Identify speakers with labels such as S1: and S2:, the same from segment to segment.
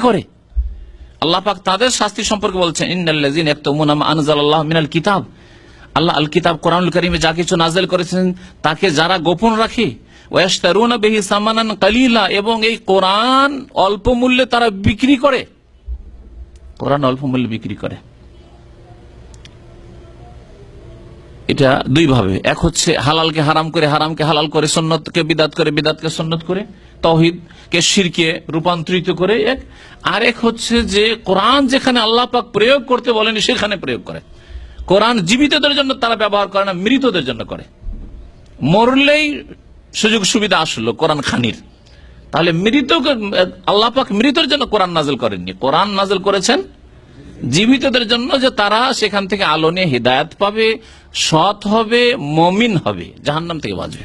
S1: করে। আল্লাহ পাক তাদের শাস্তি সম্পর্কে বলছেন মিনাল কিতাব। আল্লাহ আল কিতাব কোরআনুল কারীমে যা কিছু নাযিল করেছেন, তাকে যারা গোপন রাখে কালিলা, এবং এই কোরআন অল্প মূল্যে তারা বিক্রি করে। কোরআন অল্প মূল্যে বিক্রি করে। এটা দুই ভাবে এক হচ্ছে হালালকে হারাম করে, হারামকে হালাল করে সন্ন্যতকে বিদাত করে, বিদাতকে সন্ন্যত করে। তহিদ কে শিরকে রূপান্তরিত করে এক আর এক হচ্ছে যে কোরআন যেখানে আল্লাহ পাক প্রয়োগ করতে বলেনি সেখানে প্রয়োগ করে। কোরআন জীবিতদের জন্য তারা ব্যবহার করে না, মৃতদের জন্য করে। মরলেই সুযোগ সুবিধা আসলো কোরআন খানির। তাহলে মৃত আল্লাহ পাক মৃতর জন্য কোরআন নাজেল করেননি। কোরআন নাজেল করেছেন জীবিতদের জন্য যে তারা সেখান থেকে আলো নিয়ে হৃদায়ত পাবে, সৎ হবে, মমিন হবে, জাহান্নাম থেকে বাঁচবে।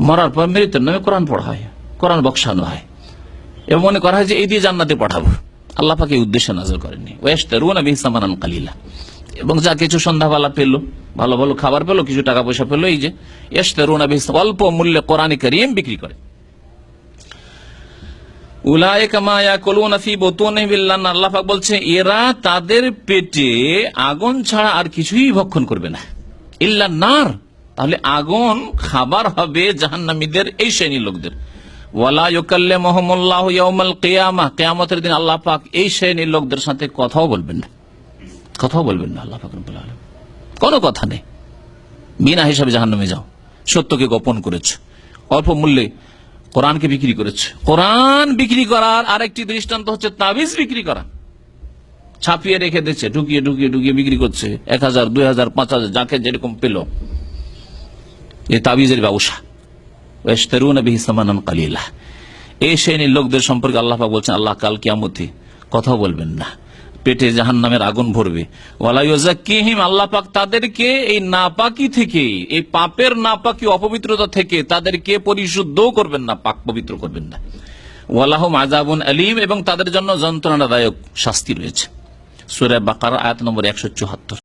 S1: মরার পর মৃত্যুর নামে কোরআন পড়া হয়, কোরআন বক্সানো হয়। এবং মনে করা হয় যে এই দিয়ে জান্নাতে পাঠাবো। আল্লাহ পাকে উদ্দেশ্যে নাজল করেননি। ওয়েস্টারুনা বিহসামান কালিলা। এবং যা কিছু সন্ধ্যাবেলা পেল, ভালো ভালো খাবার পেল, কিছু টাকা পয়সা পেল, এই যে এস্তারুনা বিহস অল্প মূল্যে কোরআন করিম বিক্রি করে। আল্লাহ পাক বলছে, এরা তাদের পেটে আগুন ছাড়া আর কিছুই ভক্ষণ করবে না। ইল্লা নার। তাহলে আগুন খাবার হবে জাহান্নামীদের এই শ্রেণির লোকদের। ওয়ালা ইয়াউমাল কিয়ামা, কিয়ামতের দিন এই শ্রেণির লোকদের সাথে কথাও বলবেন না। কথাও বলবেন না কোনো কথা নেই। হিসাবে জাহান্নামে যাও। সত্যকে গোপন করেছে। অল্প মূল্যে বিক্রি করেছে। কোরআন বিক্রি করার আরেকটি দৃষ্টান্ত হচ্ছে তাবিজ বিক্রি করা। ছাপিয়ে রেখে দিচ্ছে ঢুকিয়ে ঢুকিয়ে ঢুকিয়ে বিক্রি করছে। এক হাজার, দুই হাজার, পাঁচ হাজার, যাকে যেরকম পেল। এই তাবিজের ব্যবসা। কালিলা। এই শ্রেণির লোকদের সম্পর্কে আল্লাহ বলছেন, আল্লাহ কাল কিয়ামতি কথা বলবেন না। পেটে জাহান নামের আগুন ভরবে। ওয়ালাইজাকিহিম আল্লাহ পাক তাদেরকে এই নাপাকি থেকে, এই পাপের নাপাকি অপবিত্রতা থেকে তাদেরকে পরিশুদ্ধ করবেন না, পাক পবিত্র করবেন না। ওয়ালাহম আজাবুন আলিম এবং তাদের জন্য যন্ত্রণাদায়ক শাস্তি রয়েছে। সুরে বাকার, আয়াত নম্বর একশো চুহাত্তর